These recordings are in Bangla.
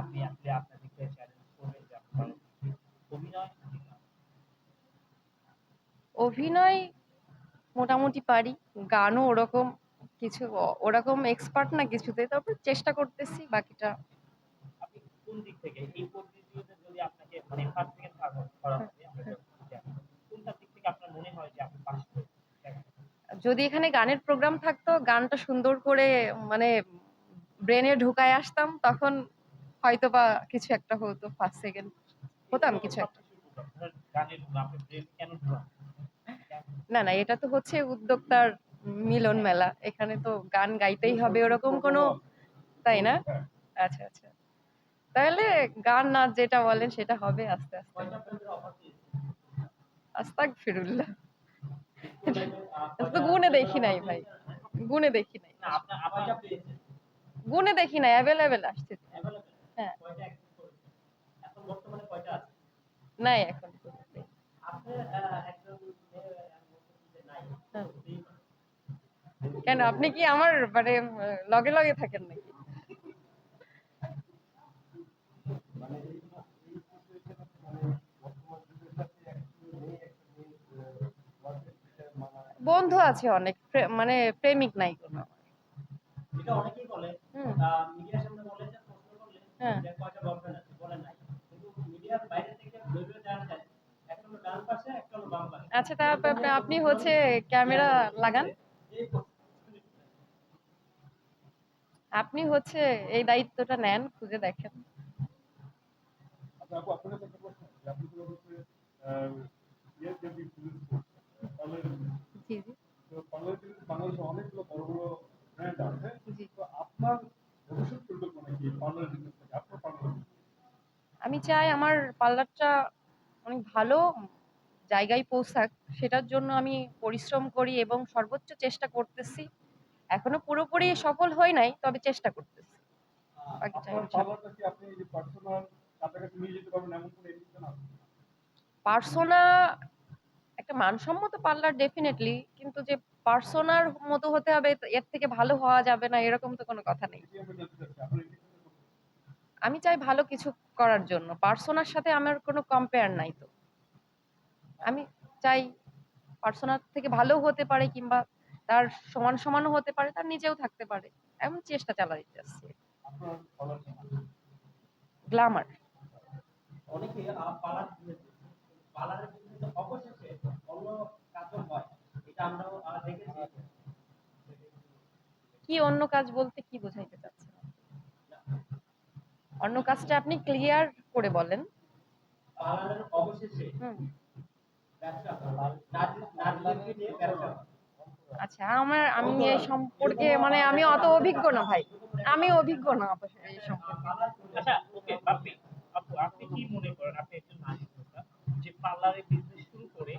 আপনি আসলে চ্যালেঞ্জ করবেন যে আপনি ভালো অভিনয় অভিনয় মোটামুটি পারি গানও ওরকম কিছু ওরকম এক্সপার্ট না কিছুতে তারপর চেষ্টা করতেছি বাকিটা। আপনি কোন দিক থেকে এই প্রতিযোগিতাতে যদি আপনাকে মানে ফার্স্ট সেকেন্ড করা হবে আমরা যতটুকু জানি, কোনটা দিক থেকে আপনার মনে হয় যে আপনি পাস যদি এখানে গানের প্রোগ্রাম থাকতো গানটা সুন্দর করে মানে ব্রেনে ঢুকায় আসতাম তখন হয়তো বা কিছু একটা হতো ফার্স্ট সেকেন্ড হতাম কিছু একটা। না না, এটা তো হচ্ছে উদ্যোক্তার মিলন মেলা। এখানে তো গান গাইতেই হবে ওরকম কোনো, তাই না? আচ্ছা আচ্ছা। তাহলে গান নাচ যেটা বলেন সেটা হবে আস্তে আস্তে। আস্তাক ফিরুল্লাহ। তো গুনে দেখি নাই ভাই। গুনে দেখি নাই। গুনে দেখি নাই অ্যাভেলেবেল আসছে। হ্যাঁ। কয়টা অ্যাক্সেস করেছেন এখন বর্তমানে কয়টা আছে? নাই এখন হ্যাঁ। কেন আপনি কি আমার মানে লগে লগে থাকেন নাকি? বন্ধু আছে অনেক মানে প্রেমিক নাই কোনো। আমার। হ্যাঁ। আচ্ছা তারপর আপনি হচ্ছে ক্যামেরা লাগান। আপনি হচ্ছে এই দায়িত্বটা নেন খুঁজে দেখেন। আচ্ছা আপু আপনার কাছে একটা প্রশ্ন আছে। আপনি তো হচ্ছে আহ, ইয়ে যে বিজনেস করছেন পার্লারের business। জি জি তো পার্লারের business বাংলাদেশে অনেকগুলো বড় বড় ব্র্যান্ড আছে জি তো আপনার ভবিষ্যৎ পরিকল্পনা কি পার্লার বিজনেস থেকে আপনার পার্লার আমি চাই আমার পার্লারটা অনেক ভালো জায়গায় পৌঁছাক। সেটার জন্য আমি পরিশ্রম করি এবং সর্বোচ্চ চেষ্টা করতেছি। এখনও পুরোপুরি সফল হয় নাই তবে চেষ্টা করতেছি। পার্সোনা একটা মানসম্মত পার্লার ডেফিনেটলি কিন্তু যে পার্সোনার মতো হতে হবে এর থেকে ভালো হওয়া যাবে না এরকম তো কোনো কথা নেই এটি আমরা জানতে চাচ্ছি আপনার এডিশনটা করতে আমি চাই ভালো কিছু করার জন্য। পার্সোনার সাথে আমার কোনো কম্পেয়ার নাই তো। আমি চাই পার্সোনার থেকে ভালো হতে পারে কিংবা তার সমান সমানও হতে পারে তার নিজেও থাকতে পারে। এমন চেষ্টা যাচ্ছে। আপনার পার্লার গ্ল্যামার অনেকে অবশেষে অন্য কাজও হয়। এটা আমরাও দেখেছি। কি অন্য কাজ বলতে কি বোঝাইতে চাচ্ছেন অন্য কাজটা আপনি ক্লিয়ার করে বলেন। আচ্ছা আমার আমি এই সম্পর্কে মানে আমি অত অভিজ্ঞ না ভাই। আমি অভিজ্ঞ না এই সম্পর্কে। আচ্ছা ওকে আপনি কি মনে করেন আপনি একজন যে পার্লারে বিজনেস শুরু করে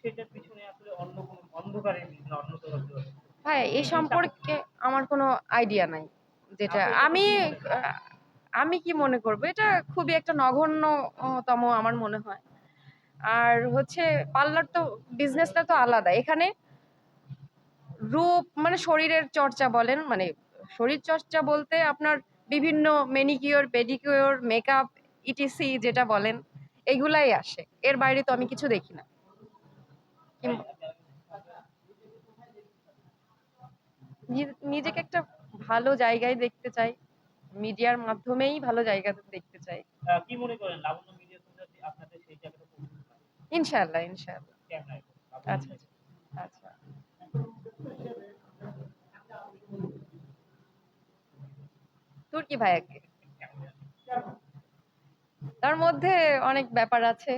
সেটার পিছনে আসলে অন্য কোনো অন্ধকারের বিজনেস অন্য কোনো ভাই এই সম্পর্কে আমার কোনো আইডিয়া নাই। যেটা আমি আমি কি মনে করব? এটা খুবই একটা নগণ্যতম আমার মনে হয়। আর হচ্ছে পার্লার তো বিজনেসটা তো আলাদা। এখানে রূপ মানে শরীরের চর্চা বলেন মানে শরীর চর্চা বলতে আপনার বিভিন্ন মেনিকিওর পেডিকিওর মেকআপ ইটিসি যেটা বলেন, এগুলাই আসে। এর বাইরে তো আমি কিছু দেখি না নিজেকে একটা ভালো জায়গায় দেখতে চাই। মিডিয়ার মাধ্যমেই ভালো জায়গাতে দেখতে চাই। কি মনে করেন? লাবণ্য মিডিয়া আপনাদের সেই জায়গাটা? ইনশাআল্লাহ ইনশাআল্লাহ। আচ্ছা আচ্ছা। তুর্কি ভাইয়াকে। তার মধ্যে অনেক ব্যাপার আছে।